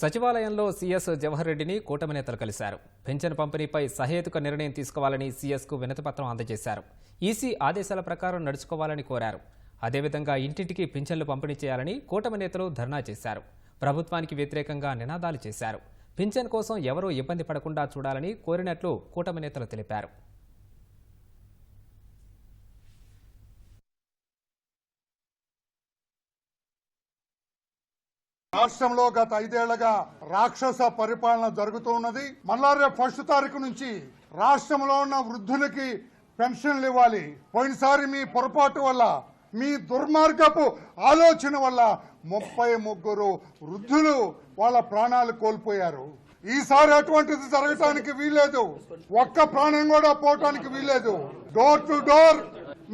సచివాలయంలో సీఎస్ జవహర్ రెడ్డిని కూటమి నేతలు కలిశారు. పెన్షన్ పంపిణీపై సహేతుక నిర్ణయం తీసుకోవాలని సీఎస్కు వినతిపత్రం అందజేశారు. ఈసీ ఆదేశాల ప్రకారం నడుచుకోవాలని కోరారు. అదేవిధంగా ఇంటింటికి పింఛన్లు పంపిణీ చేయాలని కూటమి నేతలు ధర్నా చేశారు. ప్రభుత్వానికి వ్యతిరేకంగా నినాదాలు చేశారు. పింఛన్ కోసం ఎవరూ ఇబ్బంది పడకుండా చూడాలని కోరినట్లు కూటమి నేతలు తెలిపారు. రాష్ట్రంలో గత ఐదేళ్ళుగా రాక్షస పరిపాలన జరుగుతూ ఉన్నది. మళ్ళా రేపు ఫస్ట్ తారీఖు నుంచి రాష్ట్రంలో ఉన్న వృద్ధులకి పెన్షన్లు ఇవ్వాలి. పోయినసారి మీ పొరపాటు వల్ల మీ దుర్మార్గపు ఆలోచన వల్ల ముప్పై ముగ్గురు వృద్ధులు వాళ్ళ ప్రాణాలు కోల్పోయారు. ఈసారి అటువంటిది జరగటానికి వీల్లేదు. ఒక్క ప్రాణం కూడా పోవటానికి వీల్లేదు. డోర్ టు డోర్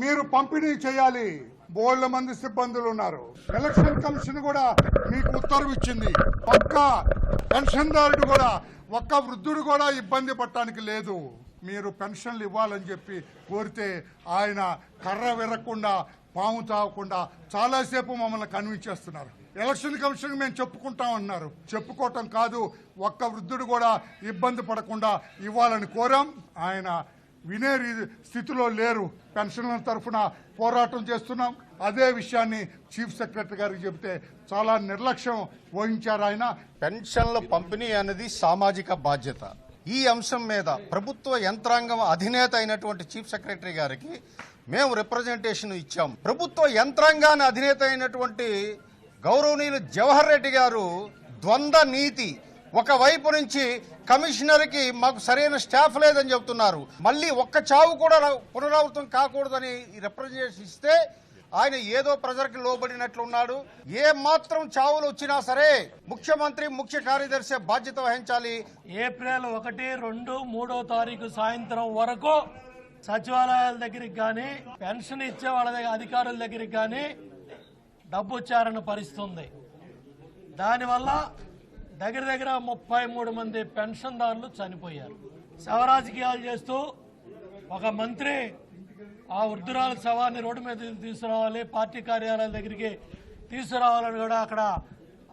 మీరు పంపిణీ చేయాలి. బోళ్ళ మంది సిబ్బందులు ఉన్నారు. ఎలక్షన్ కమిషన్ కూడా మీకు ఉత్తర్వు ఇచ్చింది. ఒక్క పెన్షన్దారుడు కూడా ఒక్క వృద్ధుడు కూడా ఇబ్బంది పడటానికి లేదు. మీరు పెన్షన్లు ఇవ్వాలని చెప్పి కోరితే ఆయన కర్ర విరగకుండా పాము తాగకుండా చాలాసేపు మమ్మల్ని కన్విన్స్ చేస్తున్నారు. ఎలక్షన్ కమిషన్ మేము చెప్పుకుంటాం అన్నారు. చెప్పుకోవటం కాదు ఒక్క వృద్ధుడు కూడా ఇబ్బంది పడకుండా ఇవ్వాలని కోరాం. ఆయన వినే స్థితిలో లేరు. పెన్షన్ల తరఫున పోరాటం చేస్తున్నాం. అదే విషయాన్ని చీఫ్ సెక్రటరీ గారికి చెబితే చాలా నిర్లక్ష్యం వహించారు ఆయన. పెన్షన్ల పంపిణీ అనేది సామాజిక బాధ్యత. ఈ అంశం మీద ప్రభుత్వ యంత్రాంగం అధినేత అయినటువంటి చీఫ్ సెక్రటరీ గారికి మేము రిప్రజెంటేషన్ ఇచ్చాం. ప్రభుత్వ యంత్రాంగాన్ని అధినేత అయినటువంటి గౌరవనీయులు జవహర్ రెడ్డి గారు ద్వంద్వ నీతి ఒకవైపు నుంచి కమిషనర్కి మాకు సరైన స్టాఫ్ లేదని చెబుతున్నారు. మళ్ళీ ఒక్క చావు కూడా పునరావృతం కాకూడదని రిప్రజెంటేషన్ ఇస్తే ఆయన ఏదో ప్రజలకు లోబడినట్లున్నాడు. ఏ మాత్రం చావులు వచ్చినా సరే ముఖ్యమంత్రి ముఖ్య కార్యదర్శి బాధ్యత వహించాలి. ఏప్రిల్ ఒకటి రెండు మూడో తారీఖు సాయంత్రం వరకు సచివాలయాల దగ్గరికి కానీ పెన్షన్ ఇచ్చే వాళ్ళ దగ్గర అధికారుల దగ్గరికి కానీ డబ్బు ఉచ్చారణ పరిస్థితుంది. దానివల్ల దగ్గర దగ్గర ముప్పై మూడు మంది పెన్షన్దారులు చనిపోయారు. శవరాజకీయాలు చేస్తూ ఒక మంత్రి ఆ వృద్ధురాల శవాన్ని రోడ్డు మీద తీసుకురావాలి పార్టీ కార్యాలయాల దగ్గరికి తీసుకురావాలని కూడా అక్కడ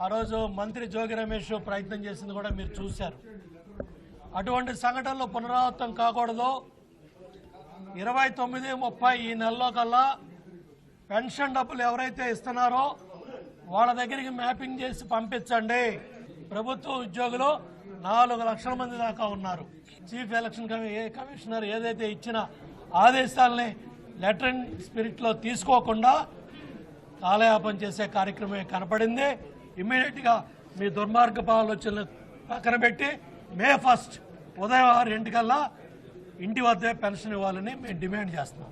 ఆ రోజు మంత్రి జోగి రమేష్ ప్రయత్నం చేసింది కూడా మీరు చూశారు. అటువంటి సంఘటనలు పునరావృతం కాకూడదు. ఇరవై తొమ్మిది ముప్పై ఈ నెలలో కల్లా పెన్షన్ డబ్బులు ఎవరైతే ఇస్తున్నారో వాళ్ళ దగ్గరికి మ్యాపింగ్ చేసి పంపించండి. ప్రభుత్వ ఉద్యోగులు నాలుగు లక్షల మంది దాకా ఉన్నారు. చీఫ్ ఎలక్షన్ ఏ కమిషనర్ ఏదైతే ఇచ్చిన ఆదేశాలని లెటర్ అండ్ స్పిరిట్లో తీసుకోకుండా కాలయాపన చేసే కార్యక్రమం కనపడింది. ఇమ్మీడియట్గా మీ దుర్మార్గపు ఆలోచనలు పక్కన పెట్టి మే ఫస్ట్ ఉదయం ఆరు ఇంటికల్లా ఇంటి వద్దే పెన్షన్ ఇవ్వాలని మేము డిమాండ్ చేస్తున్నాం.